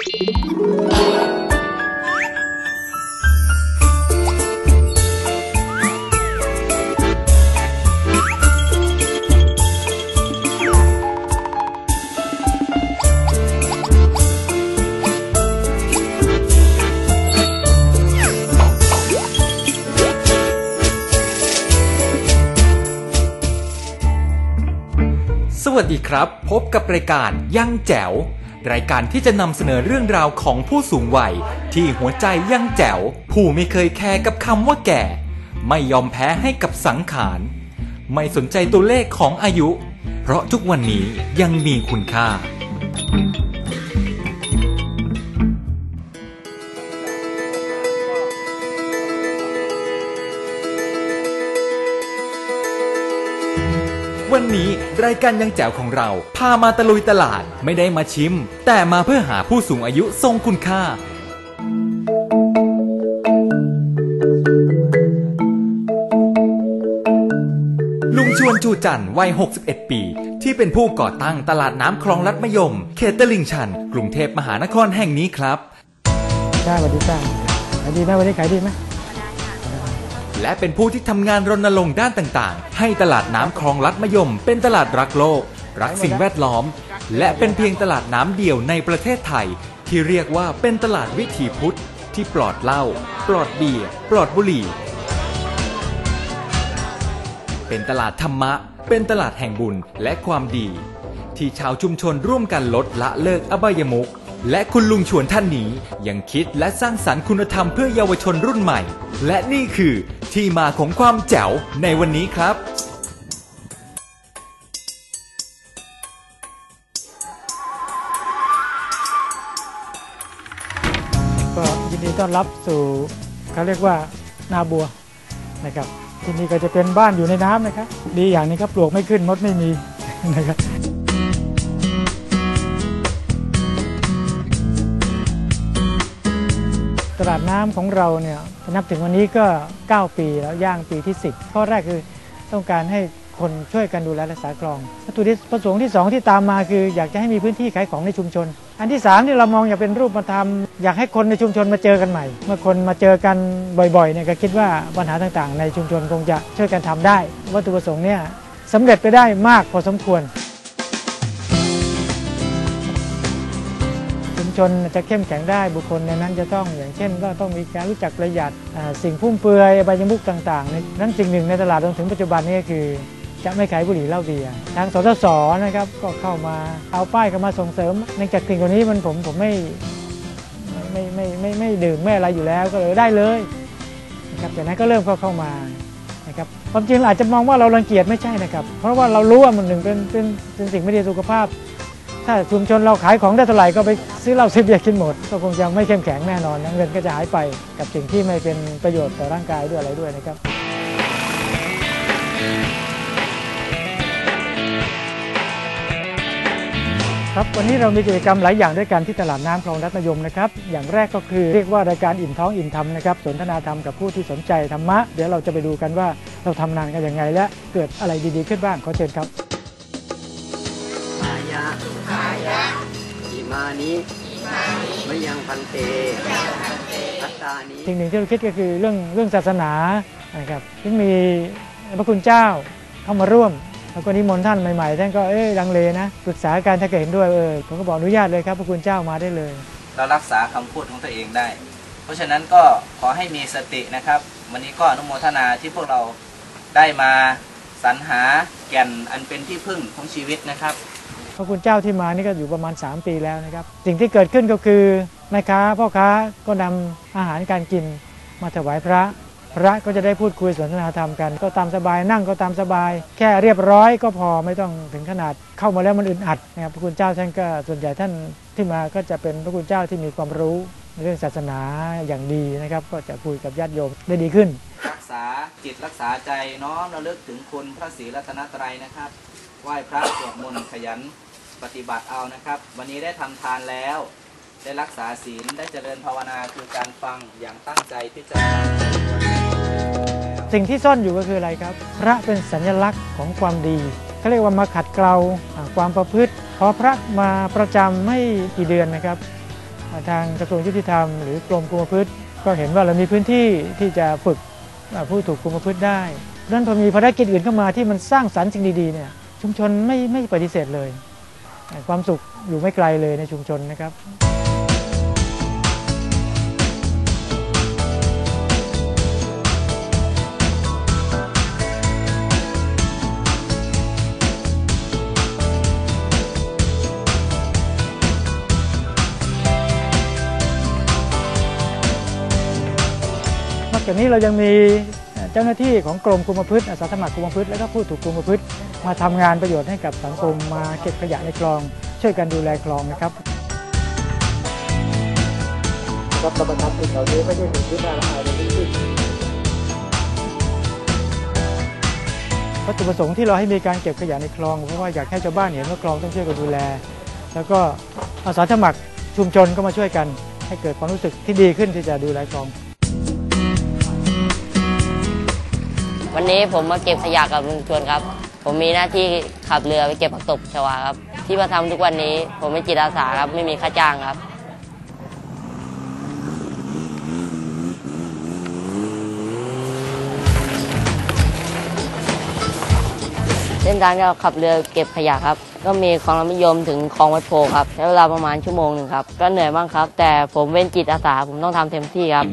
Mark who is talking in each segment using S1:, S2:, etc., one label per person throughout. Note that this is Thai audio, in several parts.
S1: สวัสดีครับ พบกับรายการยังแจ๋ว รายการที่จะนำเสนอเรื่องราวของผู้สูงวัย ที่หัวใจยังแจ๋ว ผู้ไม่เคยแคร์กับคำว่าแก่ ไม่ยอมแพ้ให้กับสังขาร ไม่สนใจตัวเลขของอายุ เพราะทุกวันนี้ยังมีคุณค่า วันนี้รายการยังแจ๋วของเรา พามาตะลุยตลาดไม่ได้มาชิม แต่มาเพื่อหาผู้สูงอายุทรงคุณค่า ลุงชวนจูจันทร์วัย 61 ปี ที่เป็นผู้ก่อตั้งตลาดน้ำคลองลัดมะยม เขตตลิ่งชัน กรุงเทพมหานครแห่งนี้ครับ
S2: จ้สวัสดีจ้าขายดีไหมวันนี้ขายดีไหม
S1: และเป็นผู้ที่ทำงานรณรงค์ด้านต่างๆ ให้ตลาดน้ำคลองลัดมะยม เป็นตลาดรักโลก รักสิ่งแวดล้อม และเป็นเพียงตลาดน้ำเดียวในประเทศไทย ที่เรียกว่าเป็นตลาดวิถีพุทธ ที่ปลอดเหล้าปลอดเบียร์ปลอดบุหรี่ เป็นตลาดธรรมะ เป็นตลาดแห่งบุญและความดี ที่ชาวชุมชนร่วมกันลดละเลิกอบายมุขและคุณลุงชวนท่านนี้ยังคิดและสร้างสรรค์คุณธรรมเพื่อเยาวชนรุ่นใหม่ และนี่คือ ที่มาของความแจ๋วในวันนี้ครับ
S2: ก็ยินดีต้อนรับสู่เขาเรียกว่านาบัวนะครับที่นี่ก็จะเป็นบ้านอยู่ในน้ำนะครับ ดีอย่างนี้ครับปลวกไม่ขึ้นมดไม่มีนะครับ ตลาดน้ำของเราเนี่ยนับถึงวันนี้ก็ 9 ปีแล้วย่างปีที่ 10 ข้อแรกคือต้องการให้คนช่วยกันดูแลรักษาคลองวัตถุประสงค์ที่ 2 ที่ตามมาคือ อยากจะให้มีพื้นที่ขายของในชุมชน อันที่3ที่เรามองอยากเป็นรูปธรรมอยากให้คนในชุมชนมาเจอกันใหม่ เมื่อคนมาเจอกันบ่อยๆเนี่ยก็คิดว่าปัญหาต่างๆ ในชุมชนคงจะช่วยกันทำได้ วัตถุประสงค์เนี่ยสำเร็จไปได้มากพอสมควร ชนจะเข้มแข็งได้บุคคลในนั้นจะต้องอย่างเช่น ก็ต้องมีการรู้จักประหยัดสิ่งฟุ่มเฟือยอบยมุกต่างๆ นั้นสิ่งหนึ่งในตลาดจนถึงปัจจุบันนี้ก็คือ จะไม่ขายบุหรี่เหล้าเบียร์ทางสสสนะครับก็เข้ามาเอาป้ายเข้ามาส่งเสริมเนื่องจากสิ่งเหล่านี้มันผมผมไม่ไม่ไม่ไม่ไม่ไม่ดื่มไม่อะไรอยู่แล้วก็เลยได้เลยนะครับจากนั้นก็เริ่มเข้าเข้ามานะครับความจริงอาจจะมองว่าเรารังเกียจไม่ใช่นะครับ เพราะว่าเรารู้ว่ามันหนึ่งเป็นเป็นเป็นสิ่งไม่ดีสุขภาพ ถ้าชุมชนเราขายของได้เท่าไหร่ก็ไปซื้อเหล้าซื้อเบียร์กินหมด ก็คงจะไม่เข้มแข็งแน่นอนนะเงินก็จะหายไปกับสิ่งที่ไม่เป็นประโยชน์ต่อร่างกายด้วยอะไรด้วยนะครับครับวันนี้เรามีกิจกรรมหลายอย่างด้วยกันที่ตลาดน้ำคลองรัตนยมนะครับอย่างแรกก็คือเรียกว่ารายการอิ่มท้องอิ่มธรรมนะครับสนทนาธรรมกับผู้ที่สนใจธรรมะ เดี๋ยวเราจะไปดูกันว่าเราทำงานกันยังไง และเกิดอะไรดีๆขึ้นบ้างขอเชิญครับ
S3: มานิมยังพันเตอัตตานิ
S2: สิ่งหนึ่งที่เราคิดก็คือเรื่องเรื่องศาสนานะครับที่มีพระคุณเจ้าเข้ามาร่วมแล้วก็นิมนต์ท่านใหม่ๆท่านก็เอ้ยลังเลนะปรึกษาการถ้าเกิดเห็นด้วยเออผมก็บอกอนุญาตเลยครับพระคุณเจ้ามาได้เลย
S4: เรารักษาคำพูดของตัวเองได้ เพราะฉะนั้นก็ขอให้มีสตินะครับ วันนี้ก็อนุโมทนาที่พวกเราได้มาสรรหาแก่นอันเป็นที่พึ่งของชีวิตนะครับ
S2: พระคุณเจ้าที่มานี่ก็อยู่ประมาณ 3 ปีแล้วนะครับ สิ่งที่เกิดขึ้นก็คือแม่ค้าพ่อค้าก็นำอาหารการกินมาถวายพระ พระก็จะได้พูดคุยสนทนาธรรมกัน ก็ตามสบายนั่งก็ตามสบาย แค่เรียบร้อยก็พอไม่ต้องถึงขนาดเข้ามาแล้วมันอึดอัดนะครับพระคุณเจ้าท่านก็ส่วนใหญ่ท่านที่มาก็จะเป็นพระคุณเจ้าที่มีความรู้ในเรื่องศาสนาอย่างดีนะครับ ก็จะคุยกับญาติโยมได้ดีขึ้น
S4: รักษาจิตรักษาใจน้อมระลึกถึงคุณพระศรีรัตนตรัยนะครับ ไหว้พระสวดมนต์ขยันปฏิบัติเอานะครับ วันนี้ได้ทำทานแล้ว ได้รักษาศีลได้เจริญภาวนาคือการฟังอย่างตั้งใจที่จะ
S2: สิ่งที่ซ่อนอยู่ก็คืออะไรครับ พระเป็นสัญลักษณ์ของความดีเขาเรียกว่ามาขัดเกลาความประพฤติพอพระมาประจำไม่กี่เดือนนะครับ ทางกระทรวงยุติธรรมหรือกรมคุมประพฤติ ก็เห็นว่าเรามีพื้นที่ที่จะฝึกผู้ถูกคุมประพฤติได้ดังนั้นพอมีภารกิจอื่นเข้ามาที่มันสร้างสรรค์สิ่งดีๆเนี่ย ชุมชนไม่ไม่ปฏิเสธเลย ความสุขอยู่ไม่ไกลเลยในชุมชนนะครับนอกจากนี้เรายังมี เจ้าหน้าที่ของกรมคุมประพฤติอาสาสมัครคุมประพฤติและก็ผู้ถูกคุมประพฤติมาทำงานประโยชน์ให้กับสังคมมาเก็บขยะในคลอง ช่วยกันดูแลคลองนะครับรับประทานสิ่งเหล่านี้ไม่ได้มีที่น่าละอายในที่สุดวัตถุประสงค์ที่เราให้มีการเก็บขยะในคลองเพราะว่าอยากให้ชาวบ้านเห็นว่าคลองต้องช่วยกันดูแล แล้วก็อาสาสมัครชุมชนก็มาช่วยกัน ให้เกิดความรู้สึกที่ดีขึ้นที่จะดูแลคลอง
S5: วันนี้ผมมาเก็บขยะกับลุงชวนครับ ผมมีหน้าที่ขับเรือไปเก็บผักตบชวาครับ ที่มาทำทุกวันนี้ ผมเป็นจิตอาสาครับไม่มีค่าจ้างครับเส้นทางที่เราขับเรือเก็บขยะครับ ก็มีคลองลำมิยมถึงคลองวัดโพครับใช้เวลาประมาณชั่วโมงหนึ่งครับ ก็เหนื่อยบ้างครับ แต่ผมเป็นจิตอาสาผมต้องทำเต็มที่ครับ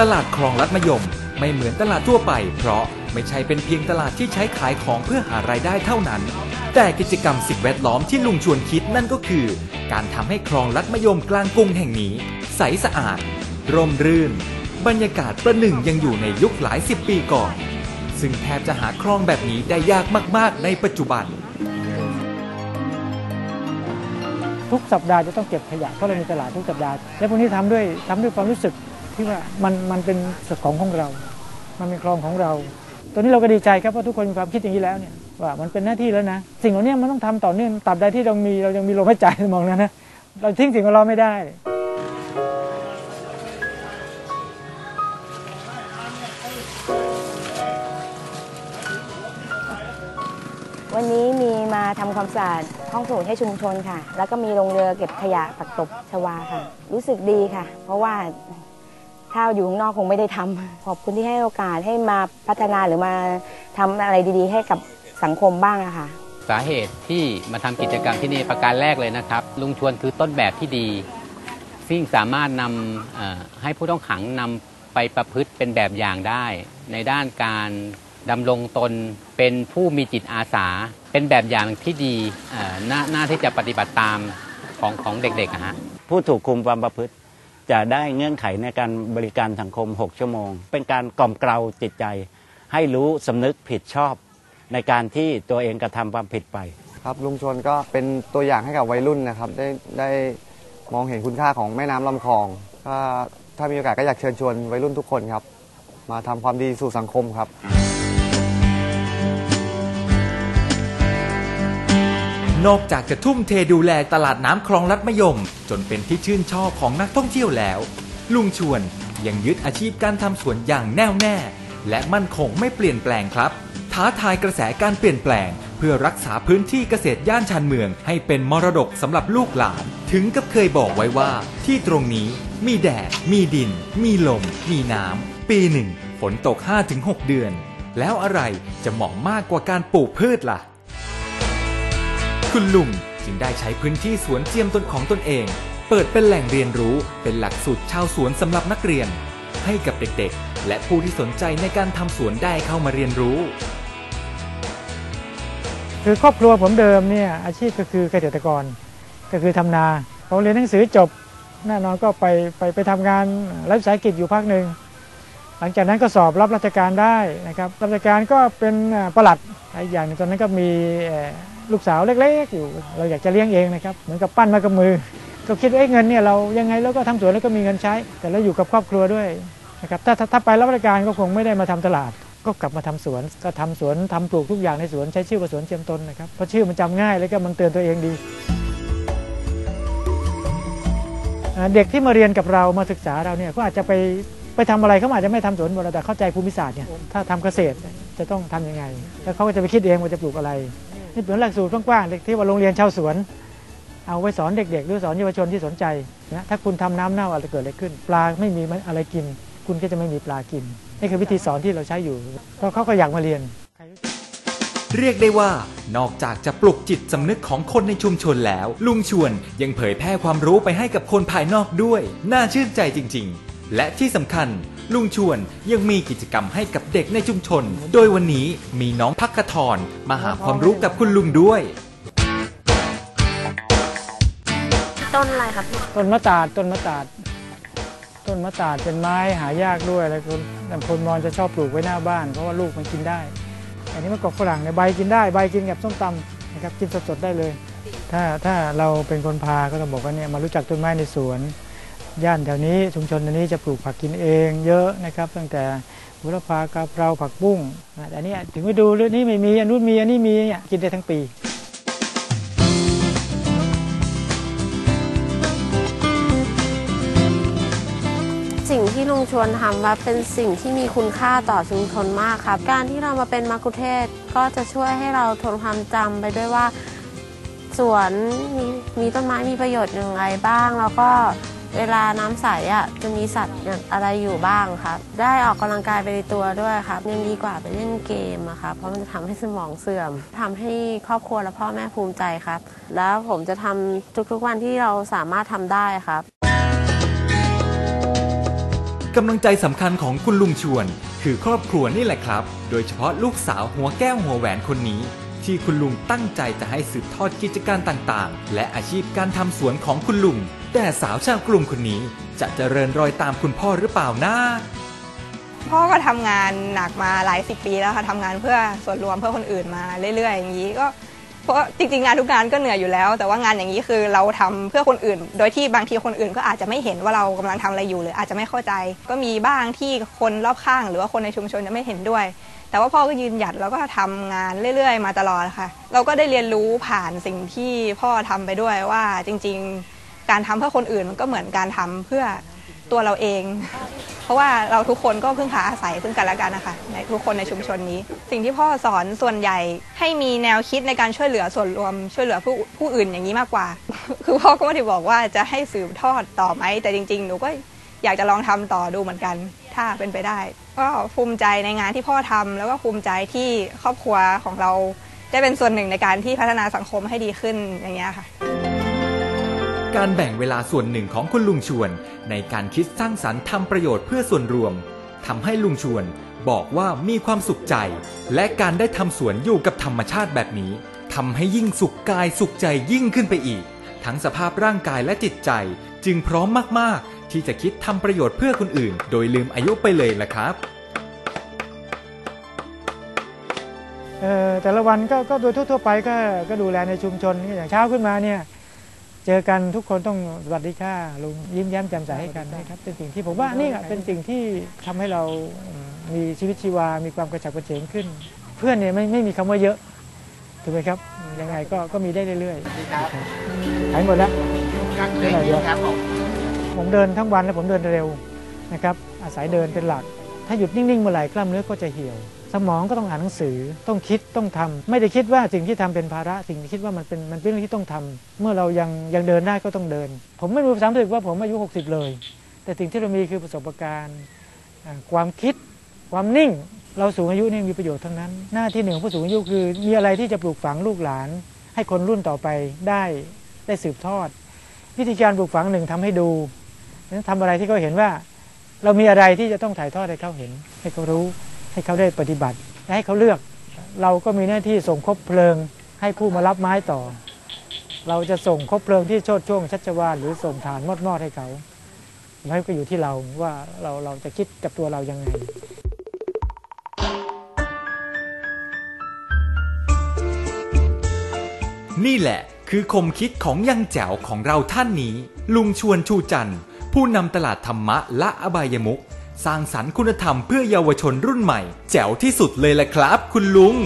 S1: ตลาดคลองลัดมะยม ไม่เหมือนตลาดทั่วไป เพราะไม่ใช่เป็นเพียงตลาดที่ใช้ขายของเพื่อหารายได้เท่านั้น แต่กิจกรรมสิ่งแวดล้อมที่ลุงชวนคิดนั่นก็คือ การทำให้คลองลัดมะยมกลางกรุงแห่งนี้ ใสสะอาด ร่มรื่น บรรยากาศประหนึ่งยังอยู่ในยุคหลายสิบปีก่อน ซึ่งแทบจะหาคลองแบบนี้ได้ยากมาก ๆ ในปัจจุบัน
S2: ทุกสัปดาห์จะต้องเก็บขยะเพราะเรามีตลาดทุกสัปดาห์และพวกนี้ทำด้วยทำด้วยความรู้สึก ที่ว่ามันมันเป็นของของเรา มันเป็นคลองของเราตัวนี้เราก็ดีใจครับเพราะทุกคนมีความคิดอย่างนี้แล้วเนี่ยว่ามันเป็นหน้าที่แล้วนะ สิ่งเหล่านี้มันต้องทำต่อเนื่องตราบใดที่เรามีเรายังมีลมหายใจมองนะนนะเราทิ้งสิ่งของเราไม่ได้
S6: วันนี้มีมาทำความสะอาดห้องสมุดให้ชุมชนค่ะ แล้วก็มีโรงเรือเก็บขยะปักตบชวาค่ะ รู้สึกดีค่ะ เพราะว่า ถ้าอยู่ข้างนอกคงไม่ได้ทำขอบคุณที่ให้โอกาสให้มาพัฒนาหรือมาทำอะไรดีๆ ให้กับสังคมบ้างอะค่ะ
S7: สาเหตุที่มาทำกิจกรรมที่นี่ประการแรกเลยนะครับ ลุงชวนคือต้นแบบที่ดี ซึ่งสามารถนำเอ่อให้ผู้ต้องขังนำไปประพฤติเป็นแบบอย่างได้ ในด้านการดำรงตนเป็นผู้มีจิตอาสา เป็นแบบอย่างที่ดีเอ่อน่าน่าที่จะปฏิบัติตามของของเด็กๆอะฮะ
S8: ผู้ถูกคุมความประพฤติ จะได้เงื่อนไขในการบริการสังคม 6 ชั่วโมง เป็นการกล่อมเกลาจิตใจ ให้รู้สำนึกผิดชอบ ในการที่ตัวเองกระทำความผิดไป
S9: ครับลุงชวนก็เป็นตัวอย่างให้กับวัยรุ่นนะครับ ได้ได้มองเห็นคุณค่าของแม่น้ำลำคลองถ้าถ้ามีโอกาสก็อยากเชิญชวนวัยรุ่นทุกคนครับ มาทำความดีสู่สังคมครับ
S1: นอกจากจะทุ่มเทดูแลตลาดน้ำคลองลัดมะยม จนเป็นที่ชื่นชอบของนักท่องเที่ยวแล้ว ลุงชวนยังยึดอาชีพการทำสวนอย่างแน่วแน่ และมั่นคงไม่เปลี่ยนแปลงครับ ท้าทายกระแสการเปลี่ยนแปลง เพื่อรักษาพื้นที่เกษตรย่านชานเมือง ให้เป็นมรดกสำหรับลูกหลาน ถึงกับเคยบอกไว้ว่า ที่ตรงนี้มีแดด มีดิน มีลม มีน้ำ ปีหนึ่งฝนตก 5-6 เดือน แล้วอะไรจะเหมาะมากกว่าการปลูกพืชล่ะ คุณลุงจึงได้ใช้พื้นที่สวนเจียมตนของตนเอง เปิดเป็นแหล่งเรียนรู้เป็นหลักสูตรชาวสวนสำหรับนักเรียน ให้กับเด็กๆ และผู้ที่สนใจในการทำสวนได้เข้ามาเรียนรู้
S2: คือครอบครัวผมเดิมเนี่ยอาชีพก็คือเกษตรกร ก็คือทำนาผมเรียนหนังสือจบแน่นอนก็ไปไปไปทำงานรัฐวิสาหกิจอยู่พักหนึ่งหลังจากนั้นก็สอบรับราชการได้นะครับรับราชการก็เป็นประหลัดอีกอย่างนึงตอนนั้นก็มี ลูกสาวเล็กๆ อยู่ เราอยากจะเลี้ยงเองนะครับเหมือนกับปั้นมากับมือ ก็คิดว่าเอ๊ะเงินเนี่ยเรายังไงเราก็ทำสวนแล้วก็มีเงินใช้ แต่เราอยู่กับครอบครัวด้วยนะครับถ้าถ้าไปรับราชการก็คงไม่ได้มาทำตลาด ก็กลับมาทำสวนก็ทำสวนทำปลูกทุกอย่างในสวนใช้ชื่อว่าสวนเจียมตนนะครับเพราะชื่อมันจำง่ายแล้วก็มันเตือนตัวเองดีเด็กที่มาเรียนกับเรามาศึกษาเราเนี่ยก็อาจจะไปไปทำอะไรเขาอาจจะไม่ทำสวนหมดหรอกแต่เข้าใจภูมิศาสตร์เนี่ยถ้าทำเกษตรจะต้องทำยังไง แล้วเขาก็จะไปคิดเองว่าจะปลูกอะไร นี่เหมือนหลักสูตรกว้างๆเด็กที่ว่าโรงเรียนชาวสวน เอาไว้สอนเด็กๆ หรือสอนเยาวชนที่สนใจนะถ้าคุณทำน้ำเน่าอะไรเกิดอะไรขึ้น ปลาไม่มีอะไรกิน คุณก็จะไม่มีปลากิน นี่คือวิธีสอนที่เราใช้อยู่ก็เขาก็อยากมาเรียน
S1: เรียกได้ว่านอกจากจะปลุกจิตสำนึกของคนในชุมชนแล้ว ลุงชวนยังเผยแพร่ความรู้ไปให้กับคนภายนอกด้วย น่าชื่นใจจริง ๆ และที่สำคัญ ลุงชวนยังมีกิจกรรมให้กับเด็กในชุมชน โดยวันนี้มีน้องพักกทรมาหาความรู้กับคุณลุงด้วย
S10: ต้นอะไรครับพี่
S2: ต้นมะตาดต้นมะตาด ต้นมะตาดเป็นไม้หายากด้วยแล้วคนแต่คนมอญจะชอบปลูกไว้หน้าบ้าน เพราะว่าลูกมันกินได้ อันนี้มะกอกฝรั่งในยใบกินได้ใบกินกับส้มตำนะครับกินสดๆได้เลย ถ้าถ้าเราเป็นคนพาก็ต้องบอกว่าเนี่ยมารู้จักต้นไม้ในสวน ย่านแถวนี้ชุมชนแถวนี้จะปลูกผักกินเองเยอะนะครับ ตั้งแต่บุรพากะเพราผักบุ้งนะแต่นี้ถึงไปดูเรื่องนี้ไม่มีอันนู้นมีอันนี้มีเนี่ยกินได้ทั้งปี
S10: สิ่งที่ลุงชวนทำว่าเป็นสิ่งที่มีคุณค่าต่อชุมชนมากครับ การที่เรามาเป็นมักคุเทศก็จะช่วยให้เราทนความจำไปด้วยว่าสวนมีมีต้นไม้มีประโยชน์อย่างไรบ้าง แล้วก็ เวลาน้ำใสอะจะมีสัตว์อย่างอะไรอยู่บ้างครับ ได้ออกกำลังกายไปในตัวด้วยครับยังดีกว่าไปเล่นเกมอะครับเพราะมันจะทำให้สมองเสื่อมทำให้ครอบครัวและพ่อแม่ภูมิใจครับ แล้วผมจะทำทุกๆวันที่เราสามารถทำได้ครับ
S1: กำลังใจสำคัญของคุณลุงชวน คือครอบครัวนี่แหละครับ โดยเฉพาะลูกสาวหัวแก้วหัวแหวนคนนี้ ที่คุณลุงตั้งใจจะให้สืบทอดกิจการต่างๆ และอาชีพการทำสวนของคุณลุง แต่สาวชาวกรุงคนนี้จะเจริญรอยตามคุณพ่อหรือเปล่านะ
S11: พ่อก็ทำงานหนักมาหลายสิบปีแล้วค่ะทำงานเพื่อส่วนรวมเพื่อคนอื่นมาเรื่อยๆอย่างนี้ก็เพราะจริงๆงานทุกงานก็เหนื่อยอยู่แล้ว แต่ว่างานอย่างนี้คือเราทำเพื่อคนอื่น โดยที่บางทีคนอื่นก็อาจจะไม่เห็นว่าเรากำลังทำอะไรอยู่หรืออาจจะไม่เข้าใจ ก็มีบ้างที่คนรอบข้าง หรือว่าคนในชุมชนจะไม่เห็นด้วย แต่ว่าพ่อก็ยืนหยัดแล้วก็ทำงานเรื่อย ๆ มาตลอดค่ะ เราก็ได้เรียนรู้ผ่านสิ่งที่พ่อทำไปด้วยว่าจริง ๆ การทำเพื่อคนอื่นมันก็เหมือนการทำเพื่อตัวเราเอง เพราะว่าเราทุกคนก็พึ่งพาอาศัยซึ่งกันและกันนะคะในทุกคนในชุมชนนี้ สิ่งที่พ่อสอนส่วนใหญ่ให้มีแนวคิดในการช่วยเหลือส่วนรวม ช่วยเหลือผู้ผู้อื่นอย่างนี้มากกว่า คือพ่อก็ไม่ได้บอกว่าจะให้สืบทอดต่อไหมแต่จริง ๆ หนูก็อยากจะลองทำต่อดูเหมือนกัน ถ้าเป็นไปได้ ก็ภูมิใจในงานที่พ่อทำแล้วก็ภูมิใจที่ครอบครัวของเราได้เป็นส่วนหนึ่งในการที่พัฒนาสังคมให้ดีขึ้นอย่างเงี้ค่ะ
S1: การแบ่งเวลาส่วนหนึ่งของคุณลุงชวน ในการคิดสร้างสรรค์ทำประโยชน์เพื่อส่วนรวมทำให้ลุงชวนบอกว่ามีความสุขใจ และการได้ทำสวนอยู่กับธรรมชาติแบบนี้ทำให้ยิ่งสุขกายสุขใจยิ่งขึ้นไปอีก ทั้งสภาพร่างกายและจิตใจ จึงพร้อมมาก ๆ ที่จะคิดทำประโยชน์เพื่อคนอื่น โดยลืมอายุไปเลยละครับ
S2: เอ่อแต่ละวันก็ก็โดยทั่วๆไปก็ก็ดูแลในชุมชนอย่างเช้าขึ้นมาเนี่ย เจอกันทุกคนต้องสวัสดีค่ะลุงยิ้มแย้มแจ่มใสให้กันนะครับเป็นสิ่งที่ผมว่านี่เป็นสิ่งที่ทำให้เราอืมมีชีวิตชีวา มีความกระฉับกระเฉงขึ้น เพื่อนเนี่ยไม่ไม่มีคำว่าเยอะถูกไหมครับยังไงก็ก็มีได้เรื่อยๆหายหมดแล้วเท่าไหร่เดียวผมเดินทั้งวันแล้วผมเดินเร็วนะครับ อาศัยเดินเป็นหลัก ถ้าหยุดนิ่งๆเมื่อไหร่กล้ามเนื้อก็จะเหี่ยว สมองก็ต้องอ่านหนังสือ ต้องคิดต้องทำไม่ได้คิดว่าสิ่งที่ทำเป็นภาระ สิ่งที่คิดว่ามันเป็นมันเป็นเรื่องที่ต้องทำเมื่อเรายังยังเดินได้ก็ต้องเดิน ผมไม่รู้สามสึกว่าผมอายุ 60 เลย แต่สิ่งที่เรามีคือประสบการณ์ความคิด ความนิ่ง เราสูงอายุนี่มีประโยชน์ทั้งนั้น หน้าที่หนึ่งของผู้สูงอายุคือ มีอะไรที่จะปลูกฝังลูกหลาน ให้คนรุ่นต่อไปได้ได้สืบทอด วิธีการปลูกฝังหนึ่งทำให้ดูนั้นทำอะไรที่เขาเห็นว่า เรามีอะไรที่จะต้องถ่ายทอดให้เขาเห็นให้เขารู้ ให้เขาได้ปฏิบัติและให้เขาเลือก เราก็มีหน้าที่ส่งคบเพลิง ให้ผู้มารับไม้ต่อ เราจะส่งคบเพลิงที่โชดช่วงชัชวาลหรือส่งฐานมอดมอดให้เขาไม่ก็อยู่ที่เราว่าเราเราจะคิดกับตัวเรายังไง
S1: นี่แหละคือคมคิดของยังแจ๋วของเราท่านนี้ ลุงชวนชูจันทร์ผู้นำตลาดธรรมะและอบายมุก สร้างสรรค์คุณธรรมเพื่อเยาวชนรุ่นใหม่ แจ๋วที่สุดเลยแหละครับ คุณลุง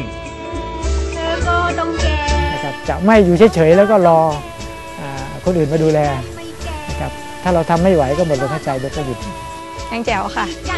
S2: นะครับจะไม่อยู่เฉยๆแล้วก็รออาคนอื่นมาดูแลนะครับถ้าเราทำไม่ไหวก็หมดลมหายใจโดยก็หยุด
S11: ยังแจ๋วค่ะ
S12: ยัง